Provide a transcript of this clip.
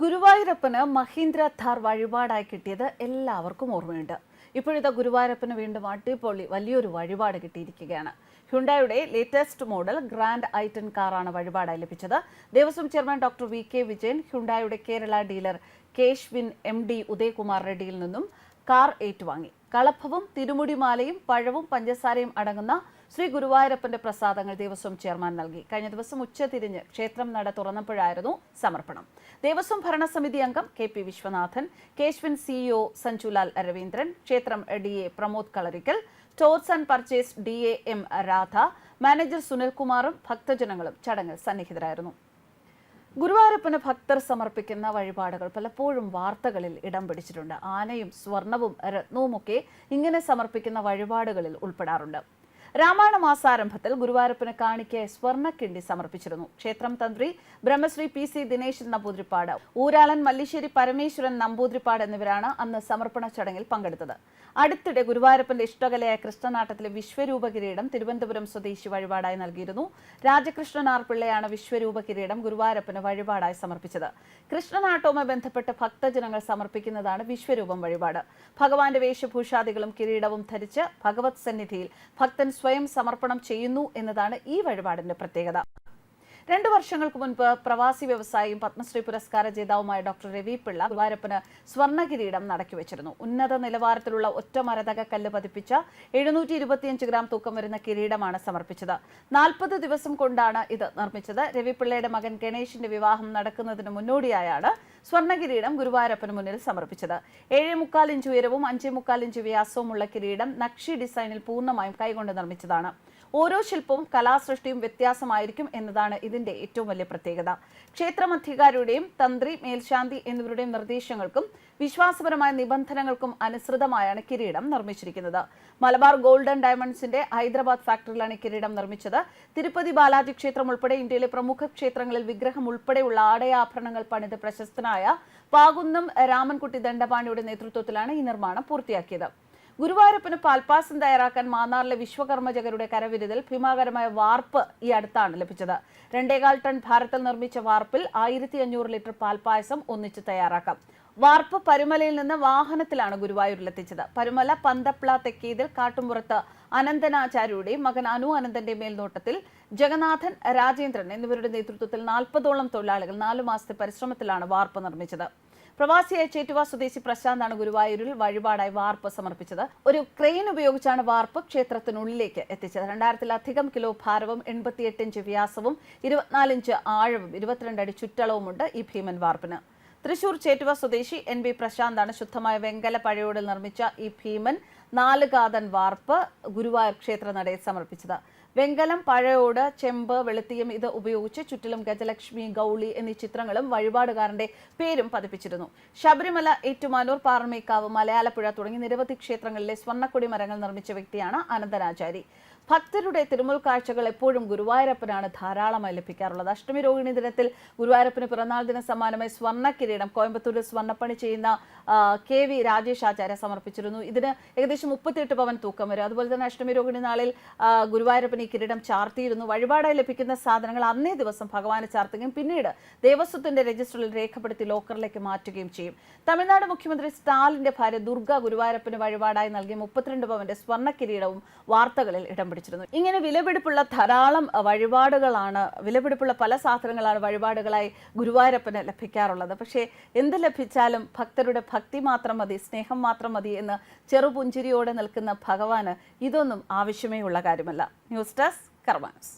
ഗുരുവായൂരപ്പന് മഹീന്ദ്ര ഥാർ വഴിപാടായി കിട്ടിയത് എല്ലാവർക്കും ഓർമ്മയുണ്ട്. ഇപ്പോഴത്തെ ഗുരുവായൂരപ്പന് വീണ്ടും അടിപൊളി വലിയൊരു വഴിപാട് കിട്ടിയിരിക്കുകയാണ്. ഹ്യുണ്ടായുടെ latest model grand i ten കാറാണ് വഴിപാടായി ലഭിച്ചത്. Devaswom chairman doctor V K Vijayan ഹ്യുണ്ടായുടെ Kerala dealer കേശ്വിൻ M D Udayakumar റെഡ്ഡിയിൽ നിന്നും കാർ ഏറ്റുവാങ്ങി. കളഭവും തിരുമുടിമാലയും പഴവും പഞ്ചസാരയും അടങ്ങുന്ന ശ്രീ ഗുരുവായൂരപ്പന്റെ പ്രസാദങ്ങൾ ദേവസ്വം ചെയർമാൻ നൽകി. കഴിഞ്ഞ ദിവസം ഉച്ചതിരിഞ്ഞ് ക്ഷേത്രം നട തുറന്നപ്പോഴായിരുന്നു സമർപ്പണം. ദേവസ്വം ഭരണസമിതി അംഗം K P Viswanathan കേശ്വിൻ CEO Sanjulal Raveendran ക്ഷേത്രം D A Pramod Kalarikkal stores and purchase D A M Radha manager സുനിൽകുമാറും ഭക്തജനങ്ങളും ചടങ്ങിൽ സന്നിഹിതരായിരുന്നു. ഗുരുവായൂരപ്പന് ഭക്തർ സമർപ്പിക്കുന്ന വഴിപാടുകൾ പലപ്പോഴും വാർത്തകളിൽ ഇടം പിടിച്ചിട്ടുണ്ട്. ആനയും സ്വർണവും രത്നവുമൊക്കെ ഇങ്ങനെ സമർപ്പിക്കുന്ന വഴിപാടുകളിൽ ഉൾപ്പെടാറുണ്ട്. രാമായണ മാസാരംഭത്തിൽ ഗുരുവായൂരപ്പന് കാണിക്കെ സ്വർണക്കിണ്ടി സമർപ്പിച്ചിരുന്നു. ക്ഷേത്രം തന്ത്രി ബ്രഹ്മശ്രീ പി സി ദിനേശൻ നമ്പൂതിരിപ്പാട് ഊരാളൻ മല്ലിശ്ശേരി പരമേശ്വരൻ നമ്പൂതിരിപ്പാട് എന്നിവരാണ് അന്ന് സമർപ്പണ ചടങ്ങിൽ പങ്കെടുത്തത്. അടുത്തിടെ ഗുരുവായൂരപ്പന്റെ ഇഷ്ടകലയായ കൃഷ്ണനാട്ടത്തിലെ വിശ്വരൂപ കിരീടം തിരുവനന്തപുരം സ്വദേശി വഴിപാടായി നൽകിയിരുന്നു. രാജകൃഷ്ണൻ ആർ പിള്ളയാണ് വിശ്വരൂപ കിരീടം ഗുരുവായൂരപ്പന് വഴിപാടായി സമർപ്പിച്ചത്. കൃഷ്ണനാട്ടവുമായി ബന്ധപ്പെട്ട് ഭക്തജനങ്ങൾ സമർപ്പിക്കുന്നതാണ് വിശ്വരൂപം വഴിപാട്. ഭഗവാന്റെ വേഷഭൂഷാദികളും കിരീടവും ധരിച്ച് ഭഗവത് സന്നിധിയിൽ ഭക്തൻ സ്വയം സമർപ്പണം ചെയ്യുന്നു എന്നതാണ് ഈ വഴിപാടിന്റെ പ്രത്യേകത. രണ്ടു വർഷങ്ങൾക്ക് മുൻപ് പ്രവാസി വ്യവസായിയും പത്മശ്രീ പുരസ്കാര ജേതാവുമായ ഡോക്ടർ രവി പിള്ള ഗുരുവായൂരപ്പന് സ്വർണ കിരീടം നടക്കി വെച്ചിരുന്നു. ഉന്നത നിലവാരത്തിലുള്ള ഒറ്റ മരതക കല്ല് പതിപ്പിച്ച എഴുന്നൂറ്റി ഇരുപത്തിയഞ്ച് ഗ്രാം തൂക്കം വരുന്ന കിരീടമാണ് സമർപ്പിച്ചത്. നാൽപ്പത് ദിവസം കൊണ്ടാണ് ഇത് നിർമ്മിച്ചത്. രവിപിള്ളയുടെ മകൻ ഗണേഷിന്റെ വിവാഹം നടക്കുന്നതിന് മുന്നോടിയായാണ് സ്വർണ കിരീടം ഗുരുവായൂരപ്പന് മുന്നിൽ സമർപ്പിച്ചത്. ഏഴ് മുക്കാൽ ഇഞ്ച് ഉയരവും അഞ്ചേ മുക്കാൽ ഇഞ്ച് വ്യാസവുമുള്ള കിരീടം നക്ഷി ഡിസൈനിൽ പൂർണമായും കൈകൊണ്ട് നിർമ്മിച്ചതാണ്. ഓരോ ശില്പവും കലാസൃഷ്ടിയും വ്യത്യാസമായിരിക്കും എന്നതാണ് ഇതിന്റെ ഏറ്റവും വലിയ പ്രത്യേകത. ക്ഷേത്രമധികാരിയുടെയും തന്ത്രി മേൽശാന്തി എന്നിവരുടെയും നിർദ്ദേശങ്ങൾക്കും വിശ്വാസപരമായ നിബന്ധനകൾക്കും അനുസൃതമായാണ് കിരീടം നിർമ്മിച്ചിരിക്കുന്നത്. മലബാർ ഗോൾഡൻ ഡയമണ്ട്സിന്റെ ഹൈദരാബാദ് ഫാക്ടറിയിലാണ് കിരീടം നിർമ്മിച്ചത്. തിരുപ്പതി ബാലാജി ക്ഷേത്രം ഉൾപ്പെടെ ഇന്ത്യയിലെ പ്രമുഖ ക്ഷേത്രങ്ങളിൽ വിഗ്രഹം ഉൾപ്പെടെയുള്ള ആടയാഭരണങ്ങൾ പണിത് പ്രശസ്തനായ പാകുന്നം രാമൻകുട്ടി ദണ്ഡപാണിയുടെ നേതൃത്വത്തിലാണ് ഈ നിർമ്മാണം പൂർത്തിയാക്കിയത്. ഗുരുവായൂരപ്പന് പാൽപ്പാസം തയ്യാറാക്കാൻ മാന്നാറിലെ വിശ്വകർമ്മജകരുടെ കരവിരുതിൽ ഭീമാകരമായ വാർപ്പ് ഈ അടുത്താണ് ലഭിച്ചത്. രണ്ടേകാൽ ടൺ ഭാരത്തിൽ നിർമ്മിച്ച വാർപ്പിൽ ആയിരത്തി അഞ്ഞൂറ് ലിറ്റർ പാൽപ്പായസം ഒന്നിച്ച് തയ്യാറാക്കാം. വാർപ്പ് പരുമലയിൽ നിന്ന് വാഹനത്തിലാണ് ഗുരുവായൂരിലെത്തിച്ചത്. പരുമല പന്തപ്ല തെക്കീതിൽ കാട്ടുമ്പുറത്ത് അനന്തനാചാര്യയുടെയും മകൻ അനു അനന്തന്റെ മേൽനോട്ടത്തിൽ ജഗന്നാഥൻ രാജേന്ദ്രൻ എന്നിവരുടെ നേതൃത്വത്തിൽ നാൽപ്പതോളം തൊഴിലാളികൾ നാലു മാസത്തെ പരിശ്രമത്തിലാണ് വാർപ്പ് നിർമ്മിച്ചത്. പ്രവാസിയായ ചേറ്റുവ സ്വദേശി പ്രശാന്താണ് ഗുരുവായൂരിൽ വഴിപാടായി വാർപ്പ് സമർപ്പിച്ചത്. ഒരു ക്രെയിൻ ഉപയോഗിച്ചാണ് വാർപ്പ് ക്ഷേത്രത്തിനുള്ളിലേക്ക് എത്തിച്ചത്. രണ്ടായിരത്തിലധികം കിലോ ഭാരവും എൺപത്തിയെട്ട് ഇഞ്ച് വ്യാസവും ഇരുപത്തിനാലിഞ്ച് ആഴവും ഇരുപത്തിരണ്ട് അടി ചുറ്റളവുമുണ്ട് ഈ ഭീമൻ വാർപ്പിന്. തൃശൂർ ചേറ്റുവ സ്വദേശി എൻ ബി പ്രശാന്താണ് ശുദ്ധമായ വെങ്കല പഴയോടിൽ നിർമ്മിച്ച ഈ ഭീമൻ നാലുകാതൻ വാർപ്പ് ഗുരുവായൂർ ക്ഷേത്രനടയിൽ സമർപ്പിച്ചത്. വെങ്കലം പഴയോട് ചെമ്പ് വെളുത്തിയും ഇത് ഉപയോഗിച്ച് ചുറ്റിലും ഗജലക്ഷ്മി ഗൗളി എന്നീ ചിത്രങ്ങളും വഴിപാടുകാരന്റെ പേരും പതിപ്പിച്ചിരുന്നു. ശബരിമല ഏറ്റുമാനൂർ പാറമേക്കാവ് മലയാളപ്പുഴ തുടങ്ങി നിരവധി ക്ഷേത്രങ്ങളിലെ സ്വർണക്കൊടി മരങ്ങൾ നിർമ്മിച്ച വ്യക്തിയാണ് അനന്തനാചാരി ഭക്തരുടെ തിരുമുൽ കാഴ്ചകൾ എപ്പോഴും ഗുരുവായൂരപ്പനാണ് ധാരാളമായി ലഭിക്കാറുള്ളത്. അഷ്ടമി രോഹിണി ദിനത്തിൽ ഗുരുവായൂരപ്പന് പിറന്നാൾ ദിന സമ്മാനമായി സ്വർണ കിരീടം കോയമ്പത്തൂരിൽ സ്വർണപ്പണി ചെയ്യുന്ന കെ വി രാജേഷ് ആചാര്യ സമർപ്പിച്ചിരുന്നു. ഇതിന് ഏകദേശം മുപ്പത്തിയെട്ട് പവൻ തൂക്കം വരും. അതുപോലെ തന്നെ അഷ്ടമി രോഹിണി നാളിൽ ഗുരുവായൂരപ്പൻ ഈ കിരീടം ചാർത്തിയിരുന്നു. വഴിപാടായി ലഭിക്കുന്ന സാധനങ്ങൾ അന്നേ ദിവസം ഭഗവാനെ ചാർത്തുകയും പിന്നീട് ദേവസ്വത്തിന്റെ രജിസ്റ്ററിൽ രേഖപ്പെടുത്തി ലോക്കറിലേക്ക് മാറ്റുകയും ചെയ്യും. തമിഴ്നാട് മുഖ്യമന്ത്രി സ്റ്റാലിന്റെ ഭാര്യ ദുർഗ ഗുരുവായൂരപ്പന് വഴിപാടായി നൽകിയ മുപ്പത്തിരണ്ട് പവന്റെ സ്വർണ കിരീടവും വാർത്തകളിൽ ഇടം പിടിച്ചിരുന്നു. ഇങ്ങനെ വിലപിടിപ്പുള്ള ധാരാളം വഴിപാടുകളാണ് വിലപിടിപ്പുള്ള പല സാധനങ്ങളാണ് വഴിപാടുകളായി ഗുരുവായൂരപ്പന് ലഭിക്കാറുള്ളത്. പക്ഷേ എന്ത് ലഭിച്ചാലും ഭക്തരുടെ ഭക്തി മാത്രം മതി സ്നേഹം മാത്രം മതി എന്ന് ചെറുപുഞ്ചിരിയോടെ നിൽക്കുന്ന ഭഗവാന് ഇതൊന്നും ആവശ്യമേ ഉള്ള കാര്യമല്ല. News desk കർമാനസ്